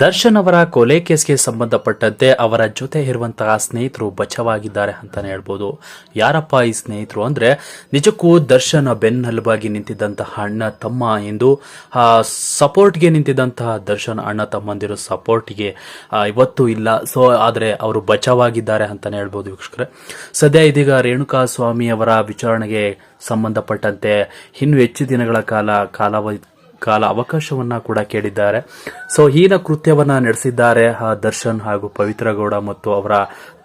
ದರ್ಶನ್ ಅವರ ಕೊಲೆ ಕೇಸ್ಗೆ ಸಂಬಂಧಪಟ್ಟಂತೆ ಅವರ ಜೊತೆ ಇರುವಂತಹ ಸ್ನೇಹಿತರು ಬಚಾವಾಗಿದ್ದಾರೆ ಅಂತಾನೆ ಹೇಳ್ಬೋದು. ಯಾರಪ್ಪ ಈ ಸ್ನೇಹಿತರು? ಅಂದ್ರೆ ನಿಜಕ್ಕೂ ದರ್ಶನ್ ಬೆನ್ನಲ್ಲವಾಗಿ ನಿಂತಿದ್ದಂತಹ ಅಣ್ಣ ತಮ್ಮ ಎಂದು ಸಪೋರ್ಟ್ಗೆ ನಿಂತಿದ್ದಂತಹ ದರ್ಶನ್ ಅಣ್ಣ ತಮ್ಮಂದಿರೋ ಸಪೋರ್ಟ್ಗೆ ಇವತ್ತು ಇಲ್ಲ. ಸೊ, ಆದರೆ ಅವರು ಬಚಾವಾಗಿದ್ದಾರೆ ಅಂತಾನೆ ಹೇಳ್ಬೋದು ವೀಕ್ಷಕರೇ. ಸದ್ಯ ಇದೀಗ ರೇಣುಕಾ ಸ್ವಾಮಿ ಅವರ ವಿಚಾರಣೆಗೆ ಸಂಬಂಧಪಟ್ಟಂತೆ ಇನ್ನು ಹೆಚ್ಚು ದಿನಗಳ ಕಾಲ ಕಾಲಾವಧಿ ಕಾಲ ಅವಕಾಶವನ್ನ ಕೂಡ ಕೇಳಿದ್ದಾರೆ. ಸೊ ಹೀನ ಕೃತ್ಯವನ್ನ ನಡೆಸಿದ್ದಾರೆ ಆ ದರ್ಶನ್ ಹಾಗೂ ಪವಿತ್ರ ಗೌಡ ಮತ್ತು ಅವರ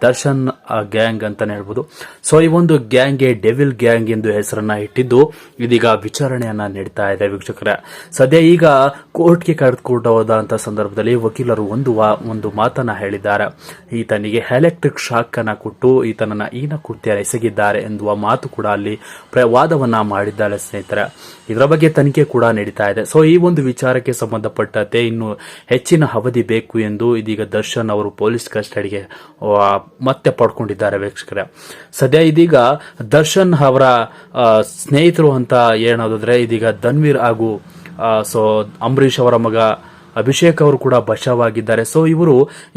ದರ್ಶನ್ ಗ್ಯಾಂಗ್ ಅಂತಾನೆ ಹೇಳ್ಬೋದು. ಸೊ ಈ ಒಂದು ಗ್ಯಾಂಗ್ಗೆ ಡೆವಿಲ್ ಗ್ಯಾಂಗ್ ಎಂದು ಹೆಸರನ್ನ ಇಟ್ಟಿದ್ದು ಇದೀಗ ವಿಚಾರಣೆಯನ್ನ ನೀಡ್ತಾ ಇದೆ ವೀಕ್ಷಕರೇ. ಸದ್ಯ ಈಗ ಕೋರ್ಟ್ಗೆ ಕರೆದುಕೊಂಡು ಹೋದಂತ ಸಂದರ್ಭದಲ್ಲಿ ವಕೀಲರು ಒಂದು ಒಂದು ಮಾತನ್ನ ಹೇಳಿದ್ದಾರೆ. ಈತನಿಗೆ ಎಲೆಕ್ಟ್ರಿಕ್ ಶಾಕ್ ಅನ್ನ ಕೊಟ್ಟು ಈತನನ್ನ ಈನ ಕೃತ್ಯ ಎಸಗಿದ್ದಾರೆ ಎನ್ನುವ ಮಾತು ಕೂಡ ಅಲ್ಲಿ ವಾದವನ್ನ ಮಾಡಿದ್ದಾರೆ ಸ್ನೇಹಿತರೆ. ಇದರ ಬಗ್ಗೆ ತನಿಖೆ ಕೂಡ ನಡೀತಾ ಇದೆ. ಸೊ ಈ ಒಂದು ವಿಚಾರಕ್ಕೆ ಸಂಬಂಧಪಟ್ಟಂತೆ ಇನ್ನು ಹೆಚ್ಚಿನ ಅವಧಿ ಬೇಕು ಎಂದು ಇದೀಗ ದರ್ಶನ್ ಅವರು ಪೊಲೀಸ್ ಕಸ್ಟಡಿಗೆ ಮತ್ತೆ ಪಡ್ಕೊಂಡಿದ್ದಾರೆ ವೀಕ್ಷಕರೇ. ಸದ್ಯ ಇದೀಗ ದರ್ಶನ್ ಅವರ ಸ್ನೇಹಿತರು ಅಂತ ಏನಾದ್ರೆ ಇದೀಗ ಧನ್ವೀರ್ ಹಾಗೂ ಸೊ ಅಂಬರೀಷ್ ಅವರ ಮಗ ಅಭಿಷೇಕ್ ಅವರು ಕೂಡ ಬಚಾವಾಗಿದ್ದಾರೆ. ಸೊ ಇವರು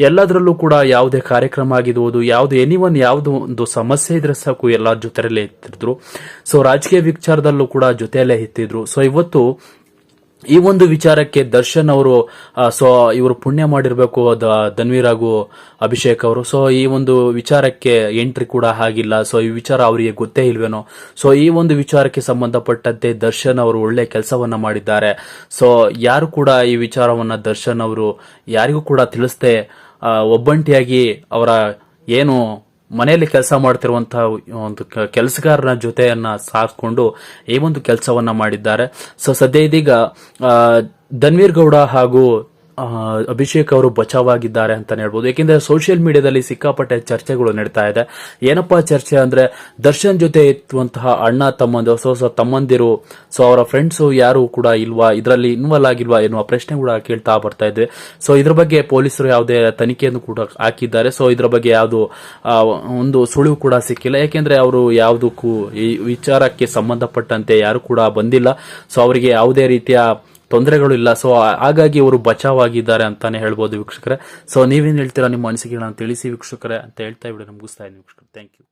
ಎಲ್ಲದರಲ್ಲೂ ಕೂಡ ಯಾವುದೇ ಕಾರ್ಯಕ್ರಮ ಆಗಿರ್ಬೋದು, ಯಾವುದು ಎನಿವನ್ ಯಾವುದು ಒಂದು ಸಮಸ್ಯೆ ಇದ್ರೆ ಸಾಕು ಎಲ್ಲ ಜೊತೆಯಲ್ಲೇ ಇತ್ತಿದ್ರು ಸೊ ರಾಜಕೀಯ ವಿಚಾರದಲ್ಲೂ ಕೂಡ ಜೊತೆಯಲ್ಲೇ ಇತ್ತಿದ್ರು ಸೊ ಇವತ್ತು ಈ ಒಂದು ವಿಚಾರಕ್ಕೆ ದರ್ಶನ್ ಅವರು ಸೊ, ಇವರು ಪುಣ್ಯ ಮಾಡಿರ್ಬೇಕು ಧನ್ವೀರ್ ಹಾಗೂ ಅಭಿಷೇಕ್ ಅವರು. ಸೊ, ಈ ಒಂದು ವಿಚಾರಕ್ಕೆ ಎಂಟ್ರಿ ಕೂಡ ಆಗಿಲ್ಲ. ಸೊ, ಈ ವಿಚಾರ ಅವರಿಗೆ ಗೊತ್ತೇ ಇಲ್ವೇನೋ. ಸೊ, ಈ ಒಂದು ವಿಚಾರಕ್ಕೆ ಸಂಬಂಧಪಟ್ಟಂತೆ ದರ್ಶನ್ ಅವರು ಒಳ್ಳೆ ಕೆಲಸವನ್ನ ಮಾಡಿದ್ದಾರೆ. ಸೊ, ಯಾರು ಕೂಡ ಈ ವಿಚಾರವನ್ನ ದರ್ಶನ್ ಅವರು ಯಾರಿಗೂ ಕೂಡ ತಿಳಿಸದೆ ಒಬ್ಬಂಟಿಯಾಗಿ ಅವರ ಏನು ಮನೆಯಲ್ಲಿ ಕೆಲಸ ಮಾಡ್ತಿರುವಂತಹ ಒಂದು ಕೆಲಸಗಾರನ ಜೊತೆಯನ್ನ ಸಾಕೊಂಡು ಈ ಒಂದು ಕೆಲಸವನ್ನ ಮಾಡಿದ್ದಾರೆ. ಸೊ ಸದ್ಯ ಇದೀಗ ಧನ್ವೀರ್ ಗೌಡ ಹಾಗೂ ಅಭಿಷೇಕ್ ಅವರು ಬಚಾವಾಗಿದ್ದಾರೆ ಅಂತಾನೆ ಹೇಳ್ಬೋದು. ಯಾಕೆಂದ್ರೆ ಸೋಷಿಯಲ್ ಮೀಡಿಯಾದಲ್ಲಿ ಸಿಕ್ಕಾಪಟ್ಟೆ ಚರ್ಚೆಗಳು ನಡೀತಾ ಇದೆ. ಏನಪ್ಪಾ ಚರ್ಚೆ ಅಂದ್ರೆ ದರ್ಶನ್ ಜೊತೆ ಇರುವಂತಹ ಅಣ್ಣ ತಮ್ಮಂದಿರು ಹೊಸ ಹೊಸ ತಮ್ಮಂದಿರು ಸೊ ಅವರ ಫ್ರೆಂಡ್ಸ್ ಯಾರು ಕೂಡ ಇಲ್ವಾ? ಇದರಲ್ಲಿ ಇನ್ವಾಲ್ವ್ ಆಗಿಲ್ವಾ ಎನ್ನುವ ಪ್ರಶ್ನೆ ಕೂಡ ಕೇಳ್ತಾ ಬರ್ತಾ ಇದ್ವಿ. ಸೊ ಇದ್ರ ಬಗ್ಗೆ ಪೊಲೀಸರು ಯಾವುದೇ ತನಿಖೆಯನ್ನು ಕೂಡ ಹಾಕಿದ್ದಾರೆ. ಸೊ ಇದ್ರ ಬಗ್ಗೆ ಯಾವುದು ಒಂದು ಸುಳಿವು ಕೂಡ ಸಿಕ್ಕಿಲ್ಲ. ಯಾಕೆಂದ್ರೆ ಅವರು ಯಾವುದಕ್ಕೂ ಈ ವಿಚಾರಕ್ಕೆ ಸಂಬಂಧಪಟ್ಟಂತೆ ಯಾರು ಕೂಡ ಬಂದಿಲ್ಲ. ಸೊ ಅವರಿಗೆ ಯಾವುದೇ ರೀತಿಯ ತೊಂದರೆಗಳು ಇಲ್ಲ. ಸೊ ಹಾಗಾಗಿ ಅವರು ಬಚಾವಾಗಿದ್ದಾರೆ ಅಂತಾನೆ ಹೇಳ್ಬೋದು ವೀಕ್ಷಕರೇ. ಸೊ ನೀವೇನು ಹೇಳ್ತೀರಾ ನಿಮ್ಮ ಅನಿಸಿಕೆಗಳನ್ನ ತಿಳಿಸಿ ವೀಕ್ಷಕರೇ ಅಂತ ಹೇಳ್ತಾ ಬಿಡಿ ಮುಗಿಸ್ತಾ ಇದ್ದೀನಿ ವೀಕ್ಷಕರು. Thank you